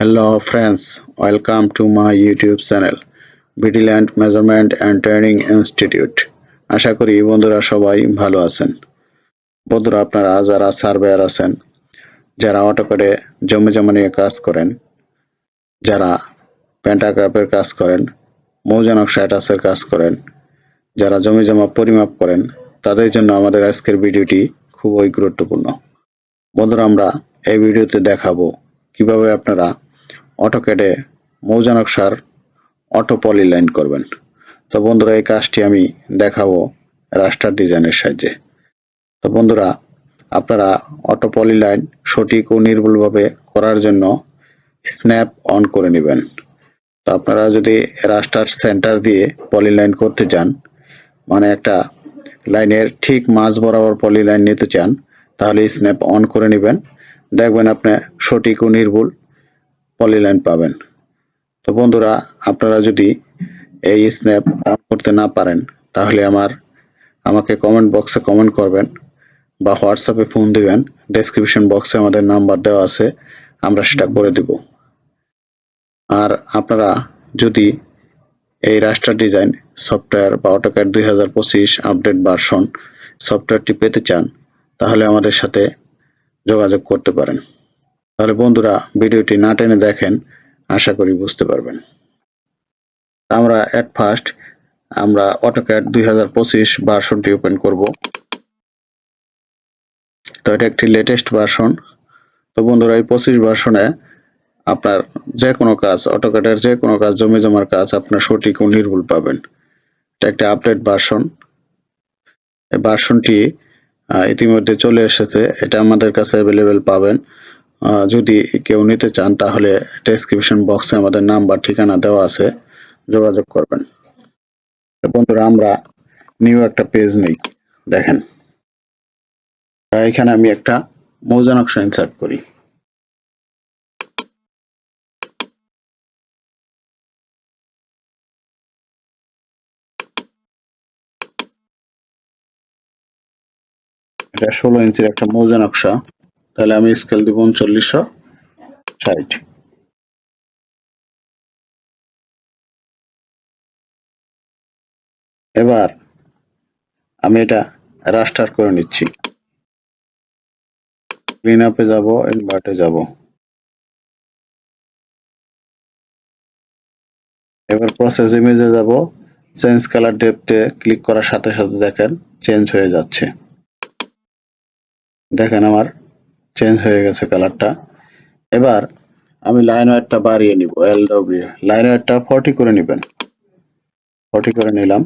Hello friends, welcome to my YouTube channel Vigilant Measurement and Training Institute. আশা করি বন্ধুরা সবাই ভালো আছেন। বন্ধুরা আপনারা যারা সার্ভেয়ার আছেন যারা অটোকেডে জমি জমা নিয়ে কাজ করেন যারা প্যান্টাগ্রাফের কাজ করেন মৌজানক স্ট্যাটাসের কাজ করেন যারা জমি জমা পরিমাপ করেন তাদের জন্য আমাদের আজকের ভিডিওটি খুবই গুরুত্বপূর্ণ। বন্ধুরা আমরা এই ভিডিওতে দেখাবো কীভাবে আপনারা অটোক্যাডে মৌজানক সার অটো পলি লাইন করবেন। তো বন্ধুরা, এই কাজটি আমি দেখাবো রাস্টার ডিজাইনের সাহায্যে। তো বন্ধুরা, আপনারা অটো পলি লাইন সঠিক ও নির্ভুলভাবে করার জন্য স্ন্যাপ অন করে নেবেন। তো আপনারা যদি রাস্টার সেন্টার দিয়ে পলি লাইন করতে চান মানে একটা লাইনের ঠিক মাঝ বরাবর পলি লাইন নিতে চান, তাহলে স্ন্যাপ অন করে নেবেন। দেখবেন আপনি সঠিক ও নির্ভুল পলিলাইন পাবেন। তো বন্ধুরা, আপনারা যদি এই স্ন্যাপ অন করতে না পারেন, তাহলে আমার, আমাকে কমেন্ট বক্সে কমেন্ট করবেন বা হোয়াটসঅ্যাপে ফোন দিবেন। ডেসক্রিপশন বক্সে আমাদের নাম্বার দেওয়া আছে, আমরা সেটা করে দিব। আর আপনারা যদি এই রাস্টার ডিজাইন সফটওয়্যার বা অটোক্যাড দুই হাজার পঁচিশ আপডেট ভার্সন সফটওয়্যারটি পেতে চান, তাহলে আমাদের সাথে যোগাযোগ করতে পারেন। তাহলে বন্ধুরা ভিডিওটি না টেনে দেখেন, আশা করি বুঝতে পারবেন। আমরা এট ফার্স্ট আমরা অটোক্যাড দুই ভার্সনটি ওপেন করব। তো এটা একটি লেটেস্ট ভার্সন তো বন্ধুরা এই পঁচিশ ভার্সনে আপনার যে কোনো কাজ অটোক্যাডের যে কোনো কাজ জমি জমার কাজ, আপনার সঠিক ও নির্ভুল পাবেন। এটা একটা আপডেট ভার্সন এই ভার্সনটি ইতিমধ্যে চলে এসেছে। এটা আমাদের কাছে অ্যাভেলেবেল পাবেন। যদি কেউ নিতে চান, তাহলে ডেসক্রিপশন বক্সে আমাদের নাম্বার ঠিকানা দেওয়া আছে। যোগাযোগ করবেন। বন্ধুরা, আমরা নিউ একটা পেজ নেই। দেখেন। এখানে আমি একটা মৌজা নকশা ইনসার্ট করি। এটা ষোলো ইঞ্চির একটা মৌজা নকশা। তাহলে আমি স্কেল দিব উনচল্লিশশো ষাট। এবার আমি এটা রাস্টার করে নিচ্ছি। ক্লিন আপে যাব ইনভার্টে যাব। এবার প্রসেস ইমেজে যাব। চেঞ্জ কালার ডেপথে ক্লিক করার সাথে সাথে দেখেন চেঞ্জ হয়ে যাচ্ছে। দেখেন আমার চেঞ্জ হয়ে গেছে কালারটা এবার আমি লাইন ওয়েটটা বাড়িয়ে নিব এল ডব্লিউ লাইন ওয়েটটা ফর্টি করে নেবেন। ফর্টি করে নিলাম।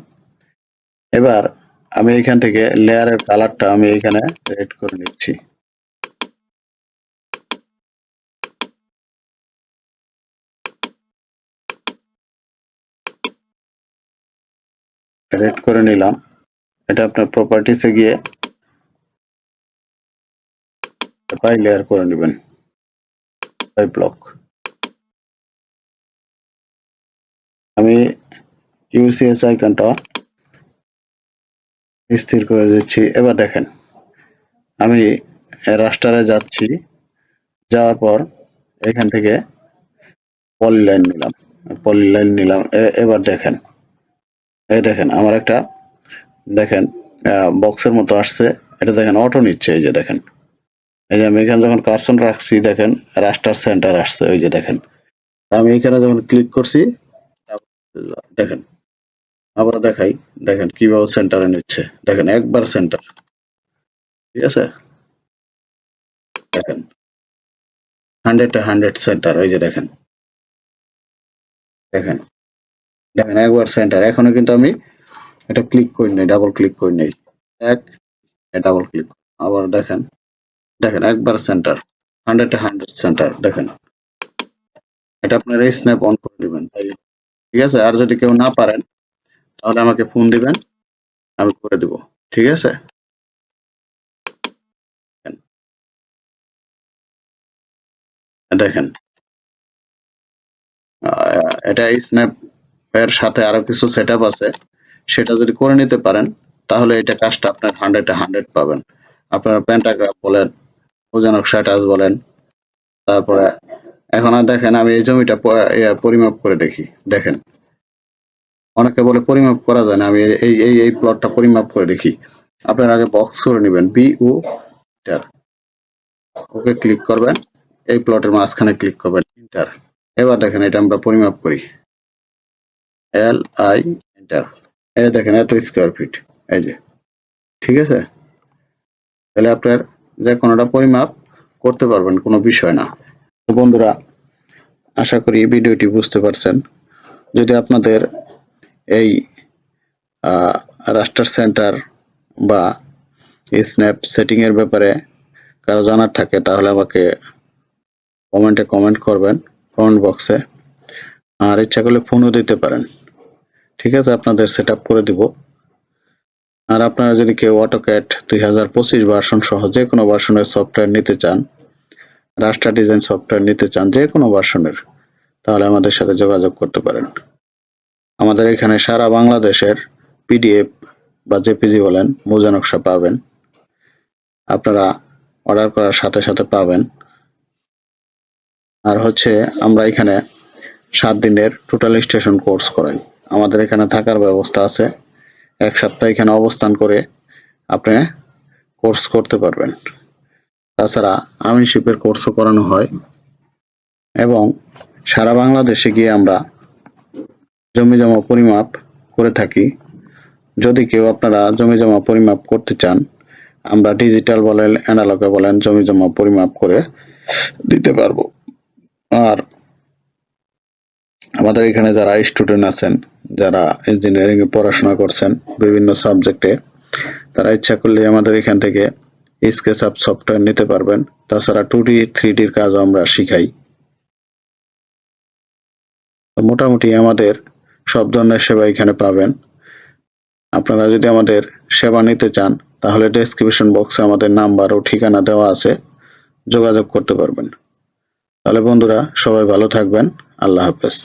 এবার আমি এখান থেকে লেয়ারের কালারটা আমি এখানে রেড করে নিচ্ছি। রেড করে নিলাম। এটা আপনার প্রপার্টিসে গিয়ে বাই লেয়ার করে নেবেন। বাই ব্লক আমি ইউসিএস আইকনটা স্থির করে দিচ্ছি। এবার দেখেন, আমি রাস্টারে যাচ্ছি। যাওয়ার পর এখান থেকে পলি লাইন নিলাম। পলি লাইন নিলাম। এবার দেখেন, এই দেখেন, আমার একটা, দেখেন বক্সের মতো আসছে। এটা দেখেন অটো নিচ্ছে। এই যে দেখেন এই যে আমি এখানে যখন কার্সন রাখছি, দেখেন রাস্টার সেন্টার আসছে, ওই যে দেখেন। আমি এখানে যখন ক্লিক করছি, দেখেন, আবার দেখাই, দেখেন কীভাবে সেন্টারে নিচ্ছে। দেখেন, একবার সেন্টার ঠিক আছে? দেখেন হান্ড্রেড হান্ড্রেড সেন্টার ওই যে দেখেন। দেখেন দেখেন, একবার সেন্টার এখনও কিন্তু আমি এটা ক্লিক করি নাই ডাবল ক্লিক করি নাই। এক ডাবল ক্লিক আবার দেখেন দেখেন, একবার সেন্টার হান্ড্রেড হান্ড্রেড সেন্টার দেখেন। এটা আপনার এই স্ন্যাপ অন করে তাই ঠিক আছে? আর যদি কেউ না পারেন, তাহলে আমাকে ফোন দিবেন, আমি করে দিব। ঠিক আছে? দেখেন। এটা স্ন্যাপ এর সাথে আরও কিছু সেট আছে। সেটা যদি করে নিতে পারেন, তাহলে এটা কাজটা আপনার হান্ড্রেড হান্ড্রেড পাবেন। আপনার প্যান্টাগ্রাফ বলেন ওজানক স্ট্যাটাস বলেন। তারপরে এখন আর দেখেন, আমি এই জমিটা পরিমাপ করে দেখি। দেখেন, অনেকে বলে পরিমাপ করা যায় না, আমি এই এই এই প্লটটা পরিমাপ করে দেখি। আপনার আগে বক্স করে নেবেন B O enter okay click করবেন, এই প্লটের মাঝখানে ক্লিক করবেন ইন্টার এবার দেখেন, এটা আমরা পরিমাপ করি। এল আই ইন্টার এই দেখেন, এত স্কোয়ার ফিট এই যে, ঠিক আছে? তাহলে আপনার যে কোনোটা পরিমাপ করতে পারবেন, কোনো বিষয় না। বন্ধুরা, আশা করি ভিডিওটি বুঝতে পারছেন। যদি আপনাদের এই রাস্টার সেন্টার বা স্ন্যাপ সেটিংয়ের ব্যাপারে কারও জানার থাকে, তাহলে আমাকে কমেন্টে কমেন্ট করবেন, কমেন্ট বক্সে। আর ইচ্ছা করলে ফোনও দিতে পারেন। ঠিক আছে, আপনাদের সেট করে দিব। আর আপনারা যদি কেউ অটোক্যাট দুই হাজার পঁচিশ ভার্সন সহ যে কোনো ভার্সনের সফটওয়্যার নিতে চান রাস্টার ডিজাইন সফটওয়্যার নিতে চান যে কোনো ভার্সনের তাহলে আমাদের সাথে যোগাযোগ করতে পারেন। আমাদের এখানে সারা বাংলাদেশের পিডিএফ বা জেপিজি বলেন মোজা নকশা পাবেন। আপনারা অর্ডার করার সাথে সাথে পাবেন। আর হচ্ছে আমরা এখানে সাত দিনের টোটাল স্টেশন কোর্স করাই। আমাদের এখানে থাকার ব্যবস্থা আছে। এক সপ্তাহ এখানে অবস্থান করে আপনি কোর্স করতে পারবেন। তাছাড়া আমিনশিপের কোর্সও করানো হয় এবং সারা বাংলাদেশে গিয়ে আমরা জমি জমা পরিমাপ করে থাকি। যদি কেউ আপনারা জমি জমা পরিমাপ করতে চান, আমরা ডিজিটাল বলেন অ্যানালগে বলেন, জমি জমা পরিমাপ করে দিতে পারব আর আমাদের এখানে যারা স্টুডেন্ট আছেন, যারা ইঞ্জিনিয়ারিং এ পড়াশোনা করছেন বিভিন্ন সাবজেক্টে তারা ইচ্ছা করলে আমাদের এখান থেকে স্কেচ আপ সফটওয়্যার নিতে পারবেন। তাছাড়া টু ডি থ্রি ডির কাজও আমরা শিখাই। মোটামুটি আমাদের সব ধরনের সেবা এখানে পাবেন। আপনারা যদি আমাদের সেবা নিতে চান, তাহলে ডেসক্রিপশন বক্সে আমাদের নাম্বার ও ঠিকানা দেওয়া আছে। যোগাযোগ করতে পারবেন। তাহলে বন্ধুরা, সবাই ভালো থাকবেন। আল্লাহ হাফেজ।